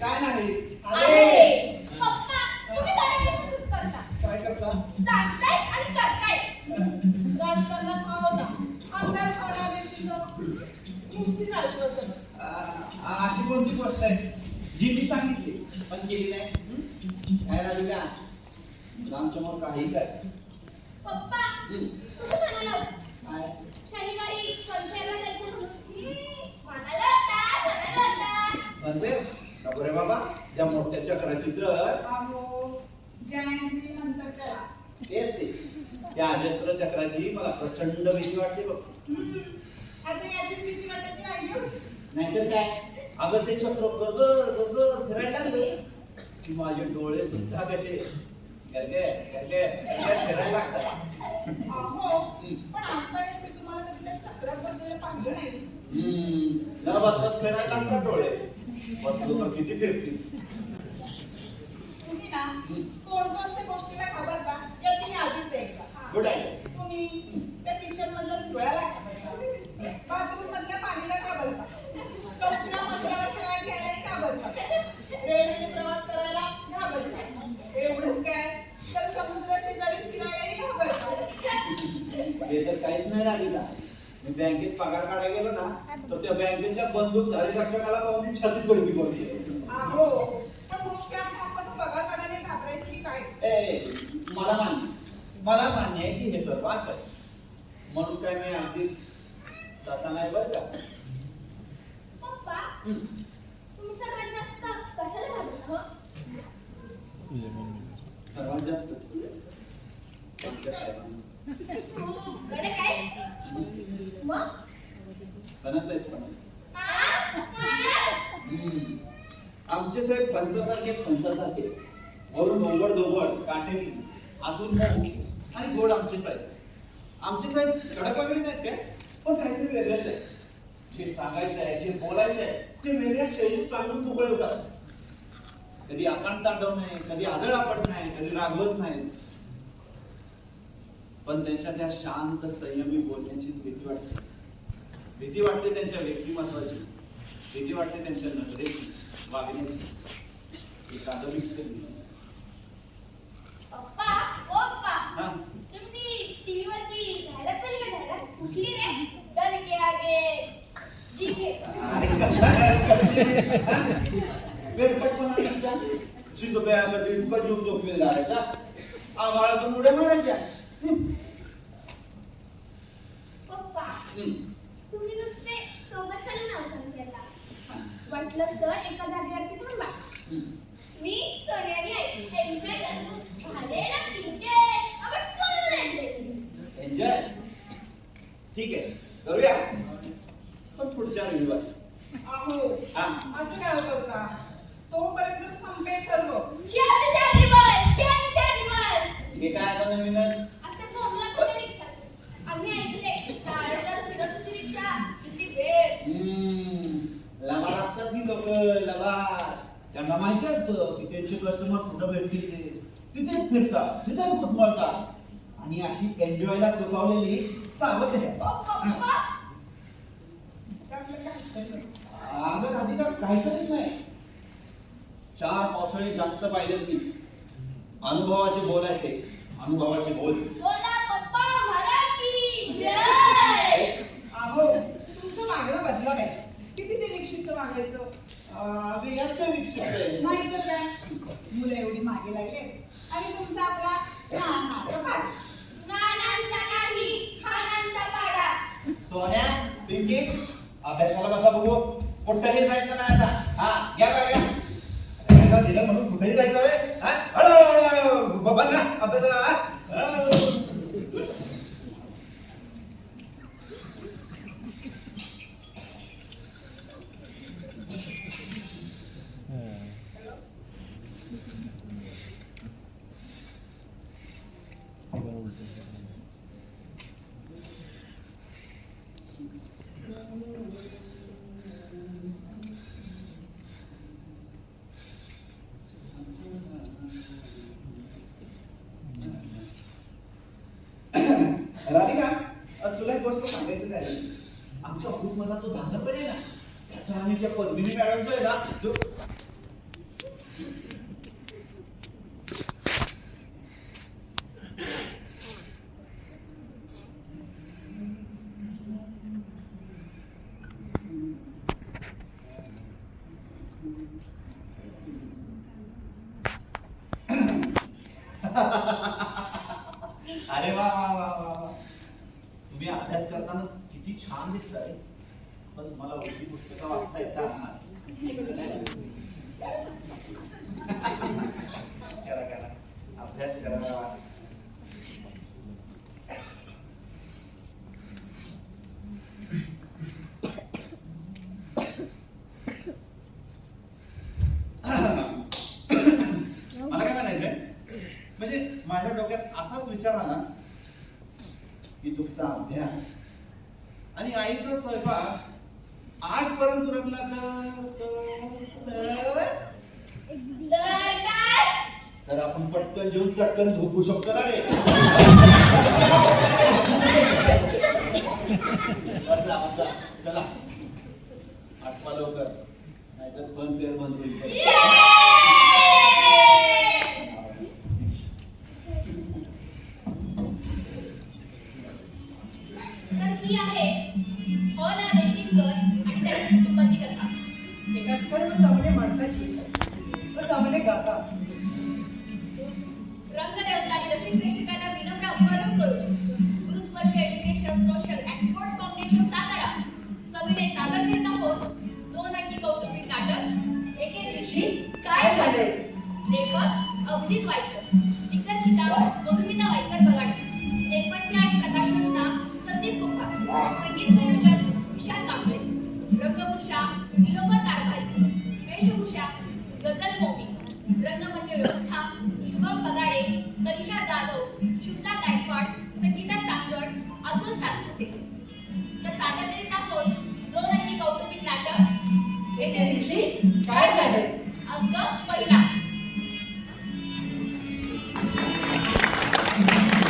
काय नाही. आहे. पप्पा तुम्ही करायचं करता? काय करता? सांगताय आणि करताय राजकारणात हा होता. आमदार खाणार नुसतीच आश्वासन. अशी कोणती गोष्ट आहे? जी मी सांगितली. पण केली नाही. हं? काय राधिका मुलांसमोर काही काय? पप्पा हं. तुम्ही म्हणाला शनिवारी जायचं म्हणून म्हणाला होता म्हणाला होता म्हणते रे बाबा त्या मोठ्या चक्राची तर तेच ते. त्या अजस्त्र चक्राची मला प्रचंड भीती वाटते बघ. नाहीतर काय? अगं ते चक्र गरगर गरगर फिरायला लागले. की माझे डोळे सुद्धा कसे? गरगे गरगे गरगे फिरायला लागतात. चक्रात बसलेलं पाहिलं नाही. फिरायला लागतात डोळे. बसलो तर किती फिरतील? तुम्ही ना कोणकोणत्या गोष्टीला घाबरता याची यादीच गुड आयडिया तुम्ही त्या किचन मधल्या सुळ्याला बाथरूम मधल्या पाणीला घाबरता चौकड्या मधल्यावर खेळायला खेळायला घाबरता रेल्वेने प्रवास करायला घाबरता एवढंच काय? तर समुद्र शेजारी फिरायलाही घाबरता हे तर काहीच नाही राहिला. मी बँकेत पगार काढायला गेलो ना तर त्या बँकेच्या बंदूकधारी रक्षकाला पाहून मी छातीत गडबी पडते मला मान्य मला मान्य आहे की हे सर्व असं आहे. म्हणून काय मी अगदीच तसा नाही बरं का? पप्पा हम्म. तुम्ही सर्वात जास्त कशाला घाबरता हो? सर्वात जास्त? आमचे साहेब फणसासारखे फणसासारखे वरून ओबड दोबड काटेरी. आतून आणि गोड आमचे साहेब. आमचे साहेब कडक वगैरे नाहीत काय? पण काहीतरी वेगळंच आहे. जे सांगायचं आहे जे बोलायचं आहे ते वेगळ्या शैलीत सांगून फुगवतात कधी आकांड तांडव नाही कधी आदळ आपट नाही कधी रागवत नाही. पण त्यांच्या त्या शांत संयमी बोलण्याचीच भीती वाटते भीती वाटते त्यांच्या व्यक्तिमत्वाची भीती वाटते त्यांच्या नजरेची वागण्याची एक कादंबरी केली. पप्पा ओ पप्पा हा? तुम्ही ती टीव्ही वरची जाहिरात पाहिली का? हा? जीव घालायचा आम्हाळातून उड्या मारायच्या. पप्पा. तुम्ही नुसते सोबत चला ना संख्याला वाटलं तर एका जागेवरती थांबा. मी सोन्याने एन्जॉय करतो भाले ना पिंके आपण फुल एन्जॉय ठीक आहे. करूया? पण पुढच्या रविवारी. अहो हा. असं काय करता तोपर्यंत संपेल सर्व. चार दिवस चार दिवस. हे काय आता नवीनच? त्यांना माहिती असतं की त्यांचे कस्टमर कुठं भेटतील ते. तिथेच फिरतात तिथेच कुटमळतात आणि अशी एन्जॉयला सुखावलेली सावध आहे. अगं राधिका काहीतरीच नाही. चार पावसाळे जास्त पाहिजे मी. अनुभवाचे बोल आहे अनुभवाचे बोल बोला पप्पा मराठी जय अहो तुमचं मागणं बदला नाही किती ते निश्चित मागायचं अगं यात काय विकसित आहे नाही तर काय मुलं एवढी मागे लागले. आणि तुमचा आपला नानांचा नाही खानांचा पाडा. सोन्या पिंकी अभ्यासाला बसा बघू. कुठेही जायचं नाही आता. हा घ्या बघा घ्या. अभ्यासाला दिलं म्हणून कुठेही जायचं रे हा? हळू. बाबा ना अभ्यासाला राधिका तुला एक गोष्ट सांगायचं आमच्या ऑफिस मधला तो धागा पण आहे ना त्याचा आम्ही त्या पद्मिनी मॅडमचा आहे ना तो चालताना किती छान दिसत आहे पण तुम्हाला उलटी पुस्तकं वाचता येतात करा करा. अभ्यास करा. मला काय म्हणायचंय? म्हणजे माझ्या डोक्यात असाच विचार आला की तुमचा अभ्यास आणि आईचा स्वयंपाक आठ पर्यंत रंगला तर- तर आपण पटकन जेवून चटकन झोपू शकतो ना रे. चला. आठवा लवकर. नाहीतर बंद तेर बंद होईल. ना देशिंगकर आणि त्याच्या कुटुंबाची कथा. एका सर्वसामान्य माणसाची असामान्य गाथा. रंगदेवता आणि रसिक प्रेक्षकांना विनम्र अभिवादन करून Gurusparsh education social expert foundation Satara सविने सादर करीत आहोत. दोन अंकी कौटुंबिक नाटक. एके दिवशी काय झाले? लेखक अभिजित वायकर त्या दिवशी काय झालं? अगं पहिला.